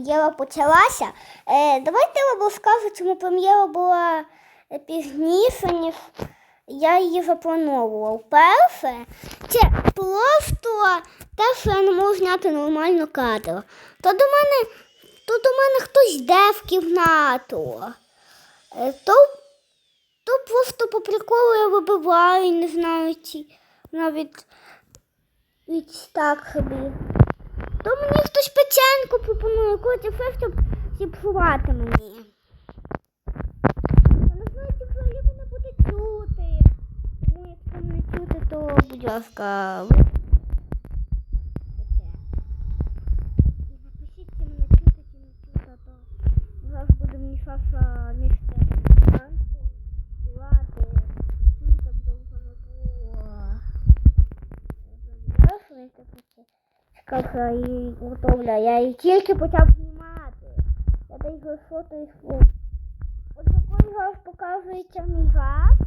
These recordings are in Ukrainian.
прем'єра почалася. Е, давайте я вам розкажу, чому прем'єра була пізніше, ніж я її заплановував. Перше, це просто те, що я не можу зняти нормально кадр. То до мене, то до мене хтось йде в кімнату. Е, то, то просто по приколу я вибиваю, не знаю, чи навіть так собі. То хтось печеньку пропонує, якусь ефект, щоб зіпсувати мені. Я не знаю, чи взагалі мене буде чути. Тому якщо мене чути, то будь ласка. Саша місце ви таке Каха і готовля. Я її тільки почав знімати. Я даю фото і фото. От такий газ показується мій газ.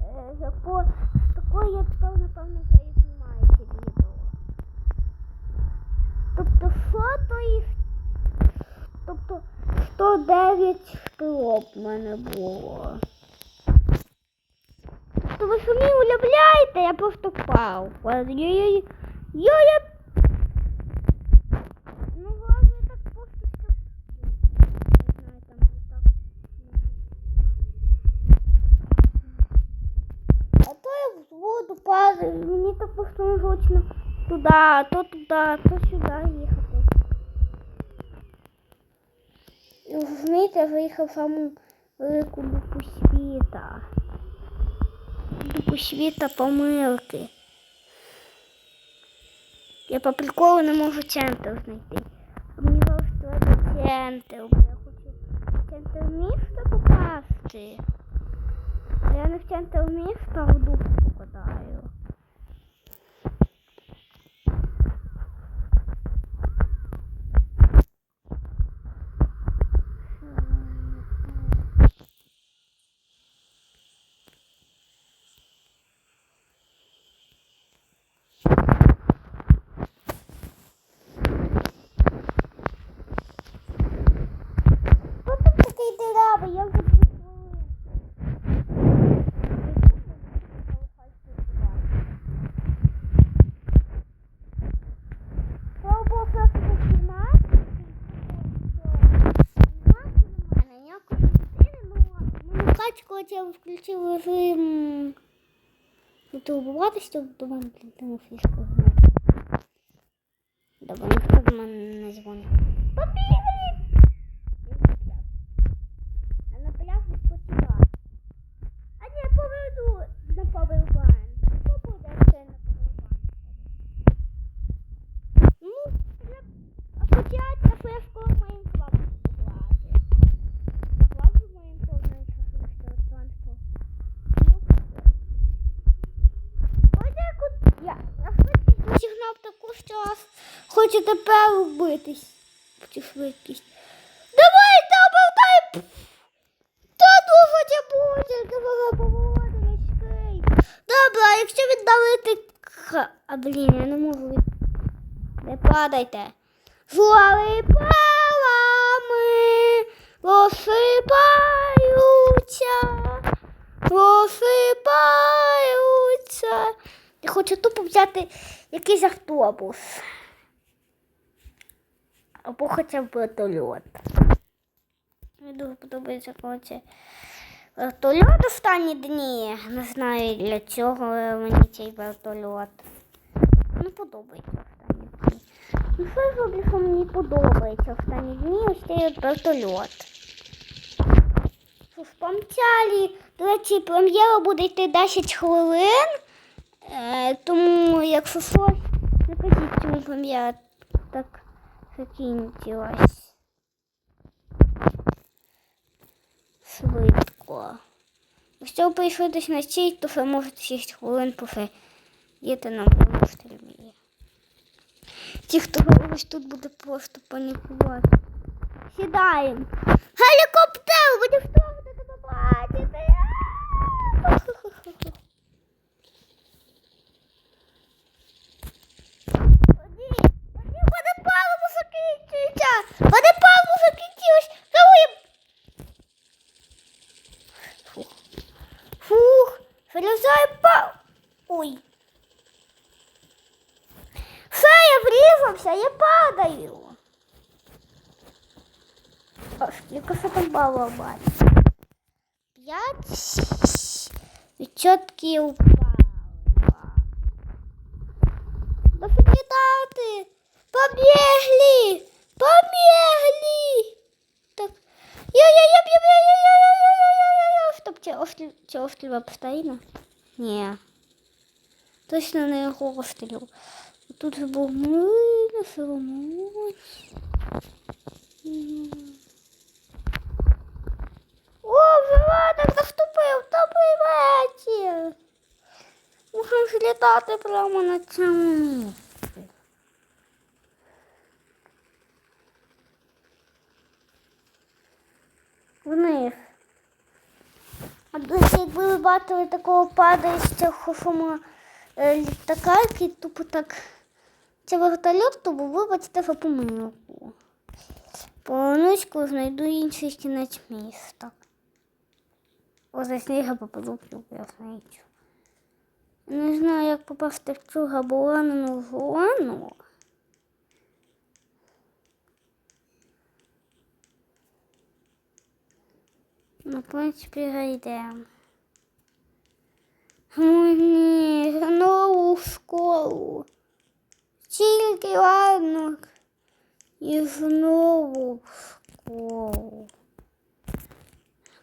Е, такої я тепер, напевно, вже і знімаю це відео. Тобто фото і тобто 109 шпилок в мене було. Тобто ви самі уявляєте, я просто впав. Йой-йой. Йой, я Ну, ладно, я так просто все. Не знаю, там не так. А то я в воду падаю, мені так просто незручно туди, то туди, то сюди їхати. І розумієте, я заїхав саму велику дупу світа. Дупу світа помилки. Я по приколу не можу центр знайти. Мені зараз треба центр, бо я хочу в центр міста попасти. Я не в центр міста, в дупу попадаю. Хто тут такий дирявий? Я вже дві хвилини. Слава Богу, що це знімати. Ніякої людини, ну, мені качку от я включив режим турбуватись, то до мене дитина фішка знає. Добре, ніхто до мене не дзвонить. Побігли! А на пляж відпочивати. А ні, поверну на повербан. Що буде, якщо я на повербан? Ну, для асоціація флешкою моїм слабим склади. Слабим моїм повним шахлистом транспорт. Ось як от я. Я швидкість досягнув таку, що в цю швидкість. Давайте обертай! Та це було, тільки. Добре, якщо віддалити. А блін, я не можу. Не падайте. Жуали палами розсипаються, розсипаються. Я хочу тупо взяти якийсь автобус. Або хоча б вертольот. Мені дуже подобається, коли це вертольот останні дні. Не знаю для чого мені цей вертольот. Не подобається останні дні. Ну що я зроблю, що мені подобається останні дні ось цей вертольот. Помчали. До речі, прем'єра буде йти 10 хвилин. Е, тому, якщо щось, напишіть, чому прем'єра так закінчилась. Швидко. Якщо ви прийшли десь на цій, то ви можете 6 хвилин посидіти на моєму стрімі. Ті, хто ось тут буде просто панікувати. Сідаємо. Гелікоптер! Буде втомити скільки що там балу бачу? П'ять відсотків пала. Дофігітати! Побігли! Побігли! Так. Я-я-я-я-я-я-я-я-я-я-я-я. Стоп, це острів, це острів обстоїно? Ні. Точно не його острів. Тут же був мило, соломон. О, Вивадок заступив, добрий вечір. Можемо ж літати прямо на цьому місці. Вниз. А до якби ви бачили такого падаючого шума е, літака, який тупо так. Це вертольот, то вибачте за помилку. Полоночку знайду інший кінець міста. О, за сніга попаду в цю. Не знаю, як попасти в цю габулану зону. Ну, в принципі, гайдемо. О, ні, знову в школу. Тільки ладно. І знову в школу.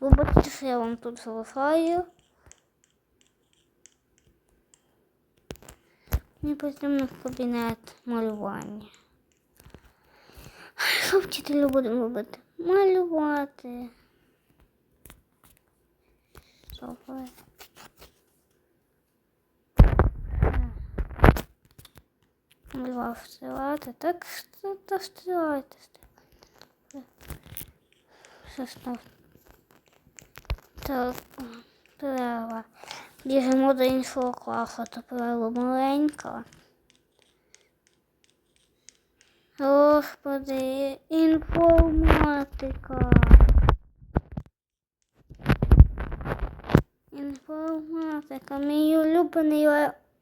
Вибачте, що я вам тут залишаю. Мені потрібно в кабінет малювання. Що вчителю будемо робити? Малювати. Добре. Малював стрілати. Так, що та стрілайте, стрілайте. Що став? Перерва. Біжимо до іншого класу, то маленька. Господи, інформатика. Інформатика, мій улюблений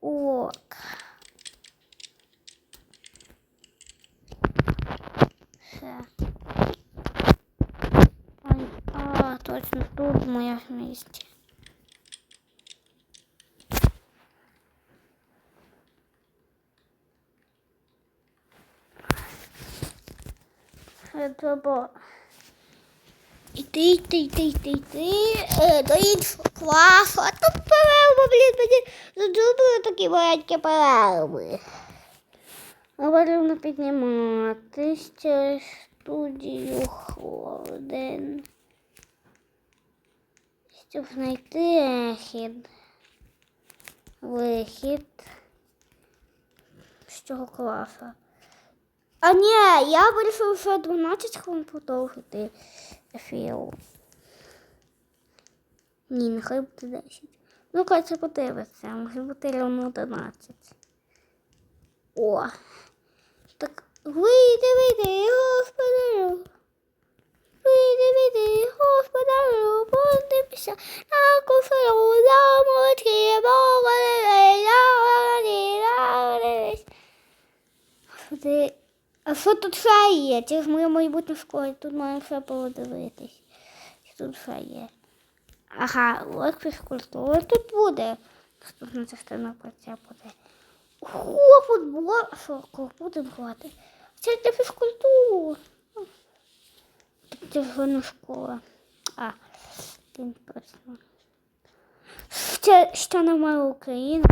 урок. моя вместе. Это было. І ти, і ти, і ти, і ти, і ти, е, до іншого класу. А тут перерва, блін, мені задумали такі маленькі перерви. Ми будемо підніматися через студію холоден. Щоб знайти вихід. Вихід з цього класу. А ні, я вирішив, що 12 хвилин продовжити ефір. Ні, нехай буде 10. Ну, це подивиться, може бути рівно 11. О. Так, вийди, вийди, господарю. Вийди, вийди, господарю, подивися на куферу, а що тут ще є? Це ж моя майбутня школа, тут має все подивитись. Тут ще є? Ага, от фізкультура тут буде. Наступна частина про це буде. О, футбол. Що, будемо грати? Це для фізкультури. Це ж школа. А, тим точно. Ще, ще немає України.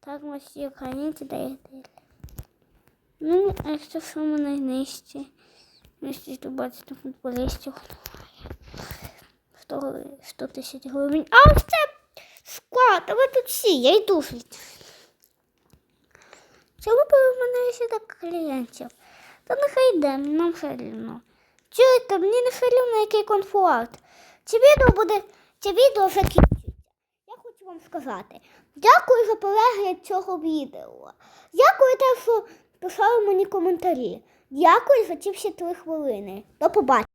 Так, ми всі українці даєте. Ну, а якщо що ми найнижче. Нижче 120 футболістів. 100, 100 тисяч гривень. А ось це склад, а ви тут всі, я йду звідти. Чому б в мене ще так клієнтів? Та нехай йде, нам все рівно. Чуєте, мені не все рівно, який комфорт. Це відео буде, це відео закінчується. Я хочу вам сказати, дякую за перегляд цього відео. Дякую те, що писали мені коментарі. Дякую за ці всі три хвилини. До побачення.